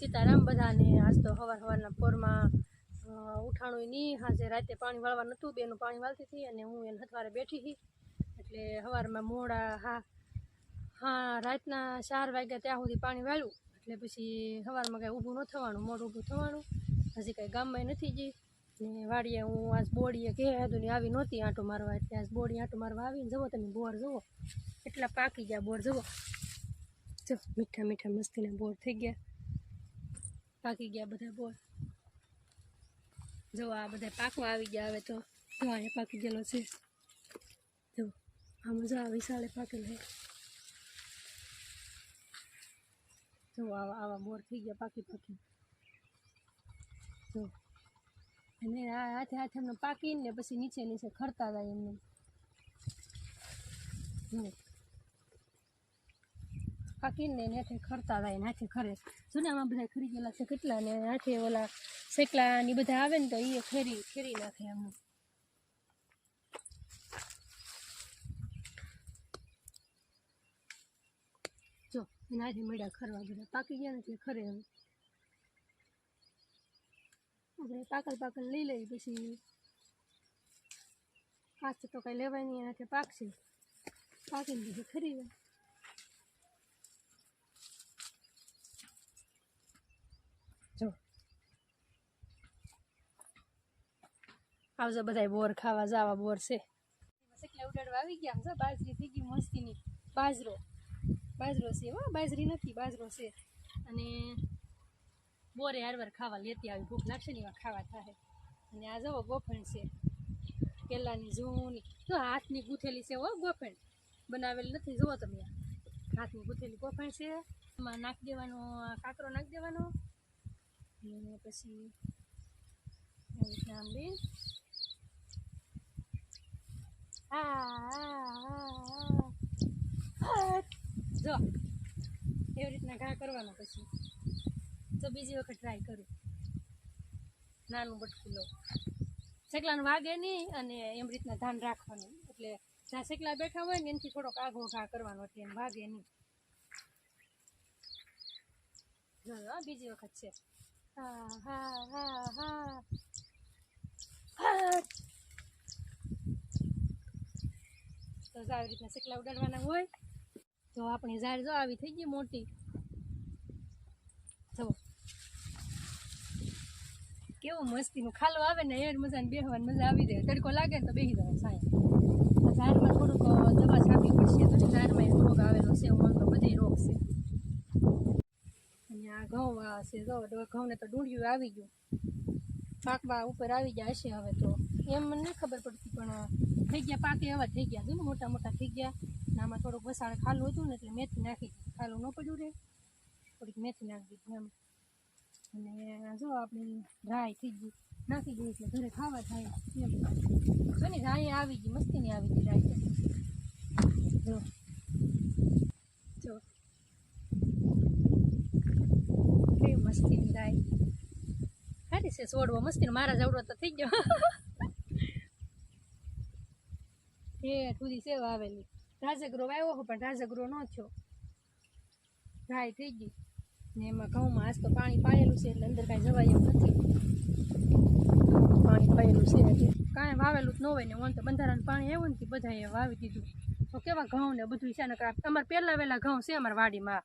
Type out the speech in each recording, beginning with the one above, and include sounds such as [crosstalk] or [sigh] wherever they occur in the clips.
સીતારામ બધાને આજ તો હવાર સવારના પોરમાં ઉઠાણું નહીં. હાજે રાતે પાણી વાળવા નહોતું, બેનું પાણી વાળતી હતી અને હું એને હથવારે બેઠી હતી એટલે સવારમાં મોડા હા હા, રાતના ચાર વાગ્યા ત્યાં સુધી પાણી વાળ્યું. એટલે પછી સવારમાં કાંઈ ઊભું ન થવાનું મોડું ઊભું થવાનું. હજી કાંઈ ગામમાં નથી જઈ ને વાડીએ હું આજ બોડીએ કે ને આવી નહોતી આંટો મારવા. એટલે આજ બોડી આંટો મારવા આવીને જવો, તમે બોર જુઓ. એટલા પાકી ગયા બોર, જુઓ. જો, મીઠા મીઠા મસ્તીના બોર થઈ ગયા. પાકી ગયા બધા બોર. જો આ બધા પાકવા આવી ગયા હવે તો. જો અહીંયા પાકી ગયેલો છે. જો, આ મજા આ વિશાળે પાકેલ છે. જો આવા આવા બોર થઈ ગયા પાકી પાકી. જો. અને આ હાથે હાથે એમને પાકીને પછી નીચે નીચે ખરતા જાય એમને. જો પાકીને ને હાથે ખરતા થાય ને ખરે. જૂનામાં બધા ખરી ગયેલા છે, કેટલા ને હાથે ઓલા શેકલા ની બધા આવે ને તો એ ખેરી ખેરી નાખે એમ. જો, એના હાથે મેળા ખરવા બધા. પાકી ગયા નથી ખરે એમ. આપણે પાકલ પાકલ લઈ લઈએ પછી. કાચ તો કઈ લેવાય નહીં, એનાથી પાકશે. પાકીને પછી ખરી આવજો બધા બોર ખાવા જાવા, બોર છે. એટલે ઉડાડવા આવી ગયા? જો, બાજરી થઈ ગઈ મસ્તીની. બાજરો. બાજરો છે, હો, બાજરી નથી, બાજરો છે. અને બોરે હારવાર ખાવા લેતી આવી, ભૂખ લાગશે ને એવા ખાવા થાય અને આ જવો ગોફણ છે. કેલાની જૂની. તો હાથની ગૂંથેલી છે, હો, ગોફણ. બનાવેલી નથી, જુઓ તમે. હાથની ગૂંથેલી ગોફણ છે. એમાં નાખી દેવાનો કાકરો નાખી દેવાનો. અને પછી આમ હા જો, એવી રીતના ઘા કરવાનો પછી. તો બીજી વખત ટ્રાય કરું. નાનું બટકું લઉં. શેકલાનું વાગે નહીં અને એમ રીતના ધ્યાન રાખવાનું. એટલે જ્યાં શેકલા બેઠા હોય ને એનાથી થોડોક આઘો ઘા કરવાનો એટલે એમ વાગે નહીં. જો, હા, બીજી વખત છે. હા હા હા હા હા તો આવી રીતના સિકલા ઉડાડવાના હોય, તો આપણી ઝાડ જો આવી થઈ ગઈ મોટી. જો. કેવું મસ્તીનું ખાલું આવે ને એર મજા બેહવાની મજા આવી જાય. તડકો લાગે ને તો બેસી જવાય સાહેબ ઝાડમાં થોડુંક દવા છાંટવી પડશે તો ઝાડમાં રોગ આવેલો છે, હું તો બધે રોગ છે. આ ઘઉં છે, જો ઘઉંને તો ડુંડિયું આવી ગયું. પાકવા ઉપર આવી ગયા હશે હવે તો. એમ મને નહીં ખબર પડતી, પણ થઈ ગયા પાકે એવા થઈ ગયા છે ને, મોટા મોટા થઈ ગયા. આમાં થોડુંક વસાણ ખાલું હતું ને એટલે મેથી નાખી ખાલું ન પડ્યું રે. થોડીક મેથી નાખી દીધું એમ. અને જો આપણી રાય થઈ ગઈ. નાખી ગઈ એટલે ઘરે ખાવા થાય એમ. જો ને રાય આવી ગઈ, મસ્તીની આવી ગઈ રાય. જો કેવી મસ્તીની રાય સારી છે છોડવો મસ્તીનો મારા જવડો તો થઈ ગયો. [laughs] હે સુધી સેવા આવેલી. રાજગરો વાવ્યો હો, પણ રાજગરો ન થયો. ગાય થઈ ગઈ. ને એમાં ઘઉંમાં આજ તો પાણી પાયેલું છે, એટલે અંદર કાંઈ જવાય એમ નથી. પાણી પાયેલું છે કાંઈ વાવેલું જ ન હોય ને, ઓન તો બંધારાનું પાણી આવ્યું ને બધાએ વાવી દીધું. તો કેવા ઘઉં ને બધું છે ને અમારે પહેલાં વહેલા ઘઉં છે અમારા વાડીમાં.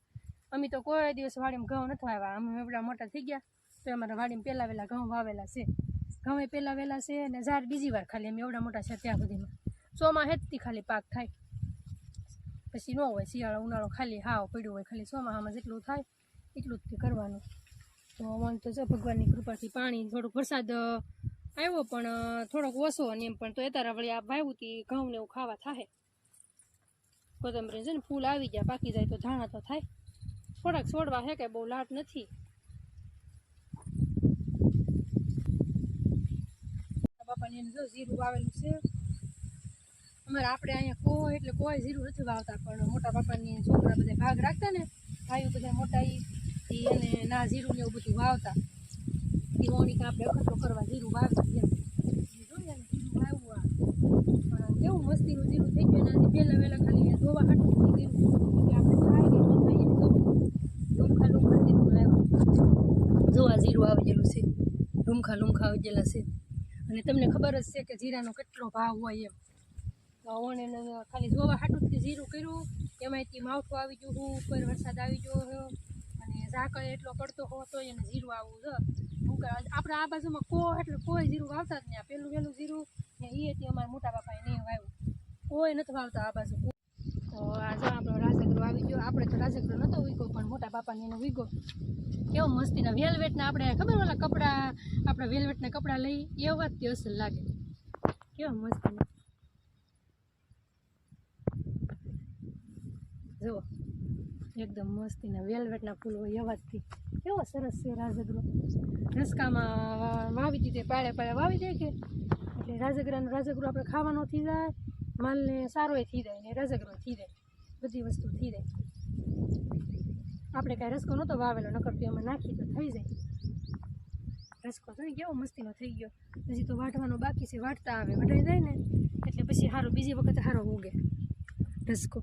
અમે તો કોઈ દિવસ વાડીમાં ઘઉં નથી આવ્યા. અમે એવડા મોટા થઈ ગયા. તો અમારા વાડીમાં પહેલાં વહેલા ઘઉં વાવેલા છે. ઘઉં એ પહેલાં વહેલા છે અને ઝાડ બીજી વાર ખાલી અમે એવડા મોટા છે ત્યાં સુધીમાં. ચોમા હેતથી ખાલી પાક થાય. પછી ન હોય, શિયાળો, ઉનાળો ખાલી હાવ પડ્યું હોય, ખાલી ચોમાસામાં જેટલું થાય, એટલું જ તે કરવાનું. તો મને તો છે ભગવાનની કૃપાથી પાણી, થોડુંક વરસાદ આવ્યો પણ થોડોક ઓછો અને એમ પણ તો એ તારા વળી આ વાવ્યું તી, ઘઉં ને એવું ખાવા થાય કોથમરી છે ને ફૂલ આવી ગયા પાકી જાય તો ધાણા તો થાય. થોડાક છોડવા હે કે બહુ લાટ નથી. બાપાની એને જો જીરું વાવેલું છે. અમારે આપણે અહીંયા કો એટલે કોઈ જીરું નથી વાવતા, પણ મોટા પાપાની છોકરા બધા ભાગ રાખતા ને, ભાઈઓ બધા મોટા એ એને ના જીરું ને એવું બધું વાવતા. એ ઓણી કે આપણે અખતરો કરવા જીરું વાવતા એમ. જો જીરું વાવ્યું આ. પણ કેવું મસ્તીનું જીરું થઈ ગયું એનાથી પહેલાં વહેલા ખાલી ધોવા હાટું ગયું કે આપણે ખાઈ ન લોખા જીરું આવ્યું જોવા જીરું આવી ગયેલું છે. લુમખા લુમખા આવી ગયેલા છે. અને તમને ખબર જ છે કે જીરાનો કેટલો ભાવ હોય એમ. તો ઓણે એને ખાલી જોવા હાટું જીરું કર્યું, એમાંથી માવઠું આવી ગયું, હું ઉપર વરસાદ આવી ગયો અને ઝાકળ એટલો પડતો હોતો, એને જીરું આવવું છે. આપણે આ બાજુમાં કો એટલે કોઈ જીરું વાવતા જ નહીં. આ પેલું પેલું જીરું ને એ હતી અમારા મોટા બાપાએ નહીં વાવ્યું. કોઈ નથી વાવતા આ બાજુ. તો આ જો આપણો રાજગરો આવી ગયો. આપણે તો રાજગરો નહોતો પણ મોટા પાપાને એનો વીગો. કેવો મસ્તીના વેલવેટના આપણે ખબર ઓલા કપડાં, આપણા વેલવેટના કપડાં લઈ, એવા જ તે અસલ લાગે. કેવો મસ્તીના. જુઓ, એકદમ મસ્તીના વેલવેટના ફૂલ હોય એવા જ કેવો સરસ છે રાજગરો રસકામાં વાવી દીધે, પાળે પાળે વાવી દે કે? એટલે રાજગરાનો રાજગરો આપણે ખાવાનો થઈ જાય, માલને સારો થઈ જાય ને રાજગરો થઈ જાય. બધી વસ્તુ થઈ જાય. આપણે કાંઈ રસકો નહોતો વાવેલો નકરતી એમાં નાખી તો થઈ જાય. રસકો તો કેવો મસ્તીનો થઈ ગયો. હજી તો વાટવાનો બાકી છે, વાટતા આવે, વઢાઈ જાય ને, એટલે પછી સારો બીજી વખત સારો ઉગે. રસકો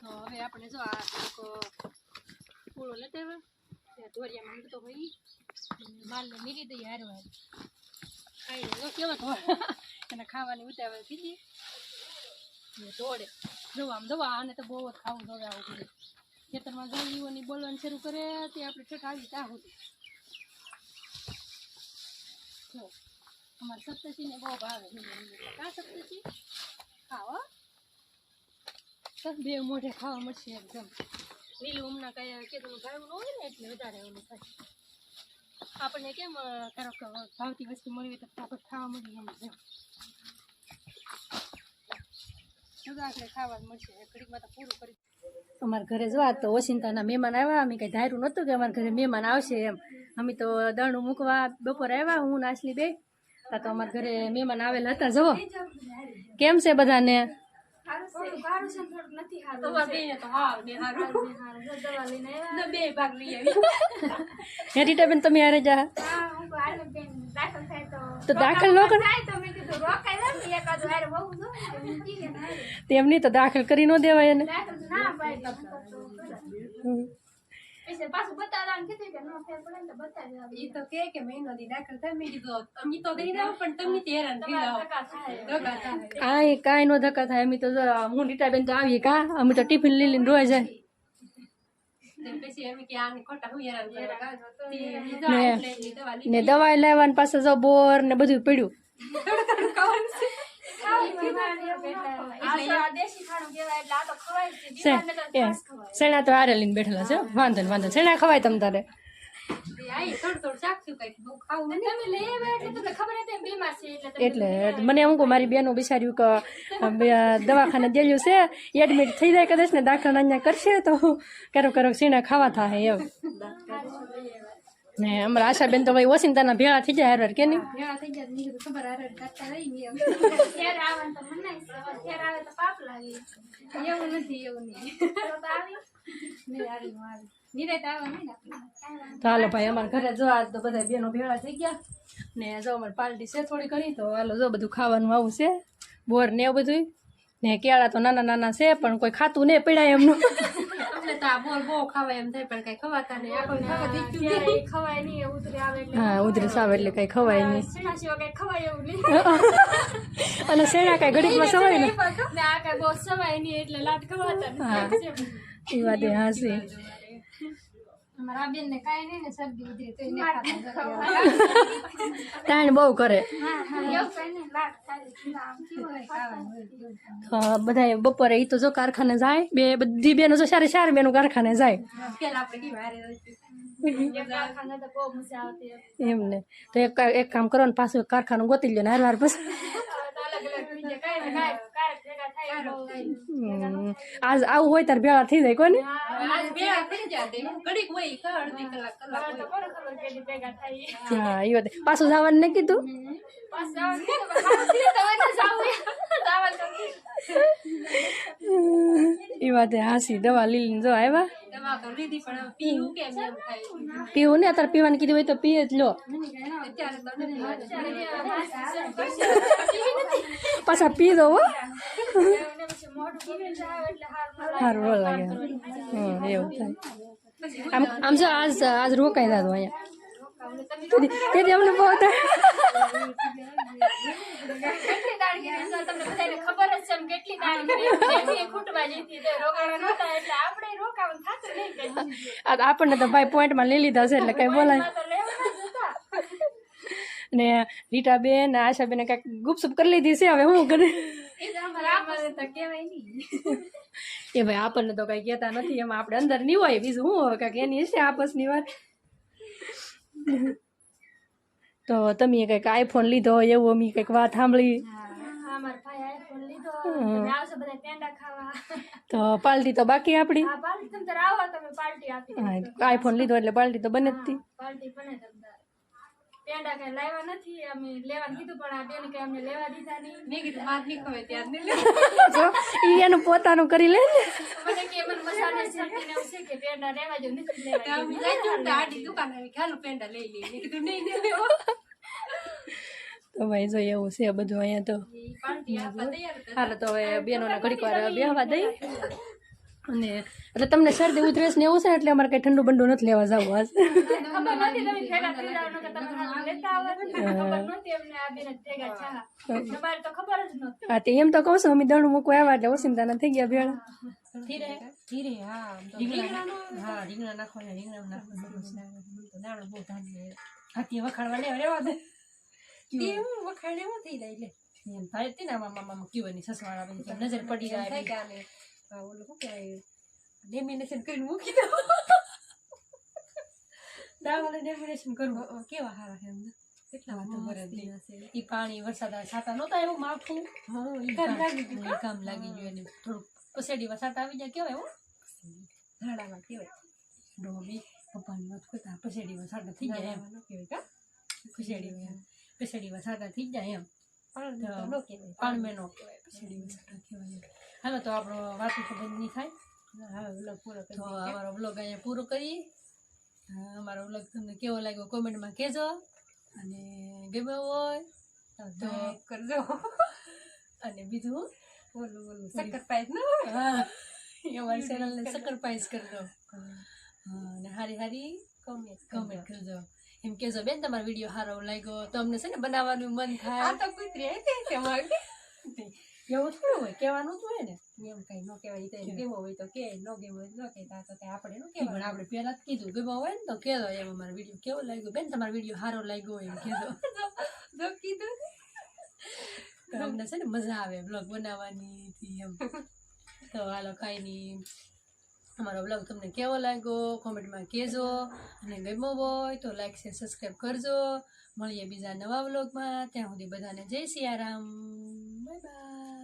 તો હવે આપણે જો આ પૂળો લેતા આવ્યા ત્યાં ધોરિયામાં મૂકતો હોય માલને મીરી દઈએ હારવા હારો ખાઈ લો. કેવા ધોળ એને ખાવાની ઉતાવળ કીધી. ને દોડે જો આમ દવા આને તો બહુ જ ખાવું દોડે આવું બધું. ખેતરમાં ગાડીઓની બોલવાનું શરૂ કરે, તે આપણે ઠેક આવી ત્યાં સુધી. જો, અમારે સપ્તશીને બહુ ભાવે કા સપ્તશી ખાવા? બે મોઢે ખાવા મળશે એકદમ. લીલું હમણાં કઈ કેતું ભાવનું હોય ને એટલે વધારે ઓલું થાય. આપણને કેમ ધારો કે ભાવતી વસ્તુ મળી તો ફટાફટ ખાવા મળી એમ જેમ ખાવા મળશે. અમારા ઘરે જવા તો ઓશિંતાના મહેમાન આવ્યા. અમે કંઈ ધાર્યું નહોતું કે અમારા ઘરે મહેમાન આવશે એમ. અમે તો દણું મૂકવા બપોર આવ્યા હું નાસલી બે તો અમારા ઘરે મહેમાન આવેલા હતા જવો કેમ છે બધાને? [laughs] હે રીટાબેન તમે હારે જા. તો દાખલ ન કર તેમની તો દાખલ કરી ન દેવાય એને. હમ. ઈ તો કે કે મહિનો દી દાખલ થાય મેં કીધું અમે તો દઈ દઉં પણ તમે તે હેરાન થઈ જાઓ કાંઈ કાંઈ નો ધક્કા થાય અમે તો જો હું રીટાબેન તો આવીએ કા? અમે તો ટિફિન લઈ લઈને રોજ જાય. ને- દવા લેવાની પાસે જો બોર ને બધું પડ્યું. [laughs] શેણા તો આરે લઈને બેઠેલા છે વાંધો ને વાંધો. શેણા ખવાય તમ તારે. એટલે મને એમ કહું મારી બેનો બિચાર્યું કે દવાખાને ગયેલું છે એડમિટ થઈ જાય કદાચ ને દાખલ અહીંયા કરશે તો ક્યારેક ક્યારેક સીણા ખાવા થાય એમ. ને અમારા આશાબેન તો ભાઈ ઓસિંતાના ભેળા થઈ જાય હારવાર કે નહીં? ભેળા થઈ ગયા નીકળ્યું ખબર હારે કાઢતા રહી ને એમ. એવું નથી એવું નહીં. હાલો ભાઈ અમારા ઘરે જો આજ તો બધા બેનો ભેળા થઈ ગયા. ને જો અમારે પાર્ટી છે થોડી ઘણી તો હાલો જો બધું ખાવાનું આવું છે. બોર ને એવું બધું ને કેળા તો નાના નાના છે પણ કોઈ ખાતું નહીં પડાય એમનું. અમને તો આ બોર બહુ ખાવાય એમ થાય પણ કઈ ખવાતા નહીં. આખો ખાવા દીધું હા ઉધરસ આવે એટલે કઈ ખવાય નહીં. શેના સિવાય કઈ ખવાય એવું નહીં. [laughs] અને શેણા કઈ ઘડીકમાં સવાય ને ને આ કઈ બહુ સવાય નહીં એટલે લાટ ખવાતા હા એ વાત હાસી. અમારા બેન ને કાંઈ નહીં ને શરદી ઉધરી તો એને તાણ બહુ કરે. હા બધા બપોરે ઈ તો જો કારખાને જાય બે બધી બેનો જો સારી સારી બેનો કારખાને જાય. એમ ને. તો એક એક કામ કરો ને પાછું કારખાનું ગોતી લ્યો ને હાર વાર પછી. આજ આવું હોય તાર ભેળા થઈ જાય કોને. હું ઘડીક હોય કે અડધી કલાક કલાક હોય. હા એ વાત. પાછું જવાનું નહીં કીધું એ વાતે હાસી. દવા લીલી જો આવ્યા દવા તો લીધી પણ હવે પીવું કેમ એમ થાય. પીવું ને? અત્યારે પીવાનું કીધું હોય તો પીએ જ લો. અત્યારે તો નથી. પાછા પી દો હો. સારું લાગે. હમ એવું થાય. આમ આમ જો આજ આજ રોકાઈ દાદો અહીંયા. તેથી અમને બહુ આપણને તો ભાઈ પોઈન્ટમાં લઈ લીધા છે, એટલે કઈ બોલાય. ને રીટાબેન આશાબેને આશાબેન ગુપસુપ કરી લીધી છે, હવે હું કરે એ ભાઈ આપણને તો કઈ કહેતા નથી એમાં આપણે અંદર નહીં હોય બીજું શું હવે કાંઈક એની હશે આપસની વાત. તો તમે કંઈક આઈફોન લીધો હોય એવું અમે કંઈક વાત સાંભળી. હા, તો પાલટી તો બાકી આપણી. હા પાર્ટી તમે તાર આવો તમે પાર્ટી આપી હા આઈફોન લીધો એટલે પાલટી તો બને જ હતી પાર્ટી બને તમ તાર પેંડા કઈ લાવ્યા નથી અમે લેવા કીધું પણ આ બેન કઈ અમને લેવા દીધા નહીં. મેં કીધું માર નહીં ખવાય ત્યાં નહીં જો ઈ એનું પોતાનું કરી લે મને કે મને મસાલે શરદી ને છે કે પેંડા લેવા જો નથી લેવા તો ને આડી દુકાન આવી ચાલો પેંડા લઈ લઈએ. મેં કીધું નહીં નહીં લેવો. તો ભાઈ જો એવું છે બધું અહીંયા તો. હાલો તો હવે બેનોને ઘડીક વાર બેહવા દઈ. અને એટલે તમને શરદી ઉધરસ ને એવું છે એટલે અમારે કઈ ઠંડુ બંડુ નથી લેવા જવું આજ. ખબર નથી તમે ભેગા થઈ જાવ નકર તમે હાલ લેતા આવત ખબર નહોતી અમને આ બેન જ ભેગા છા તમારે તો ખબર જ નહોતી હા તે એમ તો કહું છું અમે દણું મૂકવા આવ્યા એટલે ઓસિમતાના થઈ ગયા ભેળા. નજર પડી જાય ઓલું શું કહેવાય? લેમિનેશન કરીને મૂકી દો દાવાને ડેમિનેશન કરવું કેવા છે એમને કેટલા વાતો દે પાણી વરસાદ છાતા નહોતા એવું માથું હા કામ કામ લાગી ગયું કામ લાગી ગયું એને થોડુંક પસેડીમાં છાતા આવી જાય કેવાય હો ઝાડામાં કેવાય ડોબી પપ્પાની વાત કરતા પસેડીમાં છાતા થઈ જાય એમ કેવાય કા પસેડીમાં પસેડીમાં છાતા થઈ જાય એમ પણ મેનો કહેવાય પસેડીમાં છાતા કહેવાય. હાલો તો આપણો વાતું બંધ નહીં થાય તો. અમારો બ્લોગ અહીંયા પૂરો કરીએ અમારો બ્લોગ તમને કેવો લાગ્યો કોમેન્ટમાં કહેજો. અને ગમ્યો હોય તો કરજો. અને બીજું? ઓલું બોલું શક્કર પાઈસ ન? અમારી ચેનલને સક્રિફાઈસ કરજો હા, અને હારી હારી કોમેન્ટ કોમેન્ટ કરજો. એમ કહેજો બેન તમારો વીડિયો સારો લાગ્યો તો અમને છે ને બનાવવાનું મન આ થાય. તો કૂતરી હતી [laughs] એવું થોડું હોય કહેવાનું જ હોય ને એમ કઈ ન કહેવાય તો કેવો હોય તો કે ન કેવો હોય તો ન કહેતા તો કઈ આપણે ન એ પણ કહેવાય આપણે પહેલા જ કીધું ગમ્યો હોય ને તો કહેજો એમ અમારો વીડિયો કેવો લાગ્યો બેન તમારો વીડિયો સારો લાગ્યો એમ કહેતો જો કીધું. તો અમને છે ને મજા આવે બ્લોગ બનાવવાની થી એમ તો હાલો કાંઈ નહીં અમારો બ્લોગ તમને કેવો લાગ્યો કોમેન્ટમાં કહેજો અને ગમ્યો હોય તો લાઈક શેર સબસ્ક્રાઈબ કરજો મળીએ બીજા નવા બ્લોગમાં ત્યાં સુધી બધાને જય સિયારામ બાય બાય